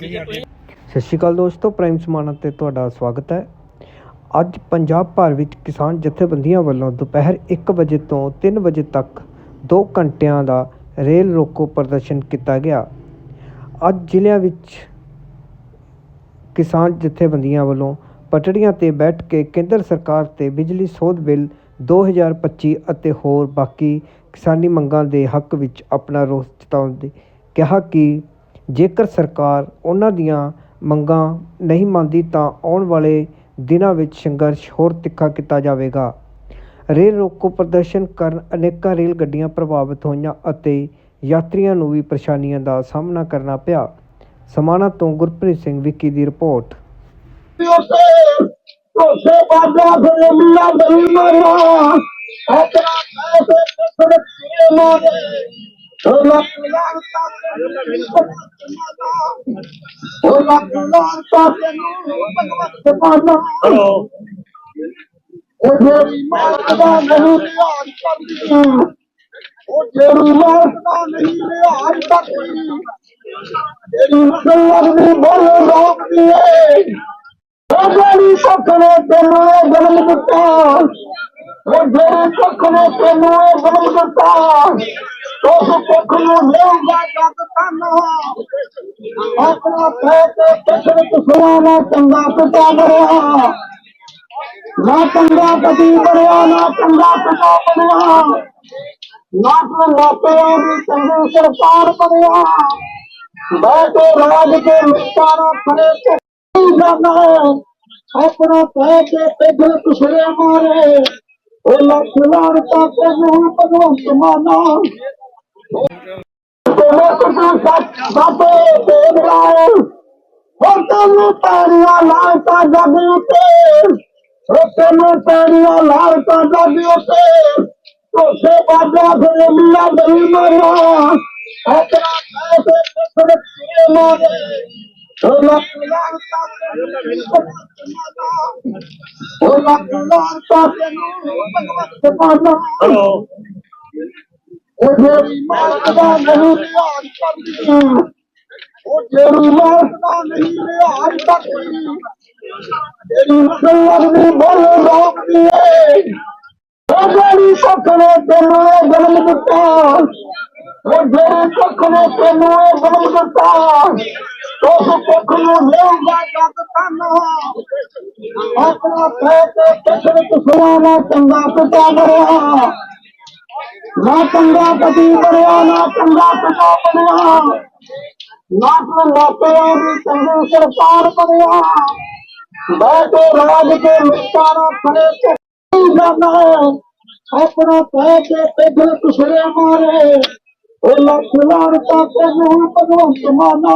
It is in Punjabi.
ਸਤਿ ਸ਼੍ਰੀ ਅਕਾਲ ਦੋਸਤੋ, ਪ੍ਰਾਈਮ ਸਮਾਣਾ ਤੇ ਤੁਹਾਡਾ ਸਵਾਗਤ ਹੈ। ਅੱਜ ਪੰਜਾਬ ਭਰ ਵਿੱਚ ਕਿਸਾਨ ਜਥੇਬੰਦੀਆਂ ਵੱਲੋਂ ਦੁਪਹਿਰ 1 ਵਜੇ ਤੋਂ 3 ਵਜੇ ਤੱਕ 2 ਘੰਟਿਆਂ ਦਾ ਰੇਲ ਰੋਕੋ ਪ੍ਰਦਰਸ਼ਨ ਕੀਤਾ ਗਿਆ। ਅੱਜ ਜ਼ਿਲ੍ਹਿਆਂ ਵਿੱਚ ਕਿਸਾਨ ਜਥੇਬੰਦੀਆਂ ਵੱਲੋਂ ਪਟੜੀਆਂ ਤੇ ਬੈਠ ਕੇ ਕੇਂਦਰ ਸਰਕਾਰ ਤੇ ਬਿਜਲੀ ਸੋਧ ਬਿੱਲ 2025 ਅਤੇ ਹੋਰ ਬਾਕੀ ਕਿਸਾਨੀ ਮੰਗਾਂ ਦੇ ਹੱਕ ਵਿੱਚ ਆਪਣਾ ਰੋਸ ਜਤਾਉਂਦੇ ਕਿਹਾ ਕਿ ਜੇਕਰ ਸਰਕਾਰ ਉਹਨਾਂ ਦੀਆਂ ਮੰਗਾਂ ਨਹੀਂ ਮੰਨਦੀ ਤਾਂ ਆਉਣ ਵਾਲੇ ਦਿਨਾਂ ਵਿੱਚ ਸੰਘਰਸ਼ ਹੋਰ ਤਿੱਖਾ ਕੀਤਾ ਜਾਵੇਗਾ। ਰੇਲ ਰੋਕੋ ਪ੍ਰਦਰਸ਼ਨ ਕਾਰਨ ਅਨੇਕਾਂ ਰੇਲ ਗੱਡੀਆਂ ਪ੍ਰਭਾਵਿਤ ਹੋਈਆਂ ਅਤੇ ਯਾਤਰੀਆਂ ਨੂੰ ਵੀ ਪਰੇਸ਼ਾਨੀਆਂ ਦਾ ਸਾਹਮਣਾ ਕਰਨਾ ਪਿਆ। ਸਮਾਣਾ ਤੋਂ ਗੁਰਪ੍ਰੀਤ ਸਿੰਘ, ਵਿੱਕੀ ਦੀ ਰਿਪੋਰਟ। ਉਸੇ ਬਾਜਾ ਫਿਰ ਮਿਲਾ ਨਹੀਂ ਆਪਣਾ ਪੈਸੇ ਮਾਰੇ। ਉਹ ਲੱਖ ਲੱਖ ਉਹ ਲੱਖ ਲੱਖ ਪਾਸੇ ਨੂੰ ਸੁੱਖ ਨੂੰ ਲੈਂਦਾ ਜੱਗ ਤਾਨਾ ਆਪਣਾ ਪੈ ਕੇ ਕਿਸਰ ਕਿਸਰਾਂ ਨਾ ਚੰਗਾ ਪਿਤਾ ਬਣਿਆ। ਨਾ ਚੰਗਾ ਕਦੀ ਬਣਿਆ, ਨਾ ਚੰਗਾ ਪਿਤਾ ਬਣਿਆ। ਨਾ ਤੂੰ ਨਾਪਿਆ ਦੀ ਚੰਗੀ ਸਰਕਾਰ ਬਣਿਆ। ਬੈ ਰਾਜ ਕੇ ਮਿੱਟਾਰਾ ਫੜੇ ਤੇ ਜਾਣਾ ਆਪਣਾ ਪੈ ਕੇ ਇਧਰ ਕੁਸਰੇ ਮਾਰੇ। ਉਹ ਲੱਖ ਲਾੜਤਾ ਤੈਨੂੰ ਭਗਵੰਤ ਮਾਨਾ ਤੇਰੇ ਕੁਸੂ ਸੱਚ ਬਾਬੇ ਤੇਰ ਰਾਏ ਉਹ ਤੈਨੂੰ ਤਾਰੀਆਂ ਲਾਲਤਾ ਜੱਗ ਉੱਤੇ ਉਹ ਤੈਨੂੰ ਤਾਰੀਆਂ ਲਾਲਤਾ ਜੱਗ ਉੱਤੇ ਕੋਸੇ ਬਾਜਾ ਫਿਰ ਮਿਲਾ ਨਹੀਂ ਮਰਿਆ ਆਪਣਾ ਪੈਸੇ ਕਿਸਰ ਕਿਵੇਂ ਮਾਰੇ ਉਹ ਲੱਖ ਲਾਲਤਾ ਉਹ ਜਿਹੜੀ ਮਾਲਕ ਦਾ ਨਹੀਂ ਲਿਹਾਜ਼ ਕਰਦੀ ਉਹ ਜਿਹੜੀ ਮਾਲਕ ਦਾ ਨਹੀਂ ਲਿਹਾਜ਼ ਕਰਦੀ ਜਿਹੜੀ ਗੱਲਾਂ ਦੀ ਬੋਲ ਰੋਕਦੀ ਏ ਉਹ ਜਿਹੜੀ ਸੁੱਖ ਤੈਨੂੰ ਇਹ ਜਨਮ ਦਿੱਤਾ ਉਹ ਜਿਹੜੀ ਸੁੱਖ ਤੈਨੂੰ ਇਹ ਜਨਮ ਦਿੱਤਾ ਉਸ ਸੁੱਖ ਨੂੰ ਲੈਂਦਾ ਜੱਗ ਤਾਨਾ ਆਪਣਾ ਪੈ ਕੇ ਕਿਸਰ ਕਿਸਰਾਂ ਨਾ ਚੰਗਾ ਪਿਤਾ ਬਣਿਆ ਨਾ ਚੰਗਾ ਕਦੀ ਬਣਿਆ ਨਾ ਚੰਗਾ ਪਿਤਾ ਬਣਿਆ ਨਾ ਤੂੰ ਨਾਪਿਆ ਦੀ ਚੰਗੀ ਸਰਕਾਰ ਬਣਿਆ ਬੈਠੇ ਰਾਜ ਕੇ ਮਿੱਟਾਰਾ ਫੜੇ ਤੇ ਜਾਣਾ ਆਪਣਾ ਪੈ ਕੇ ਇਧਰ ਕੁਸਰੇ ਮਾਰੇ। ਉਹ ਲੱਖ ਲਾੜਤਾ ਤੈਨੂੰ ਭਗਵੰਤ ਮਾਨਾ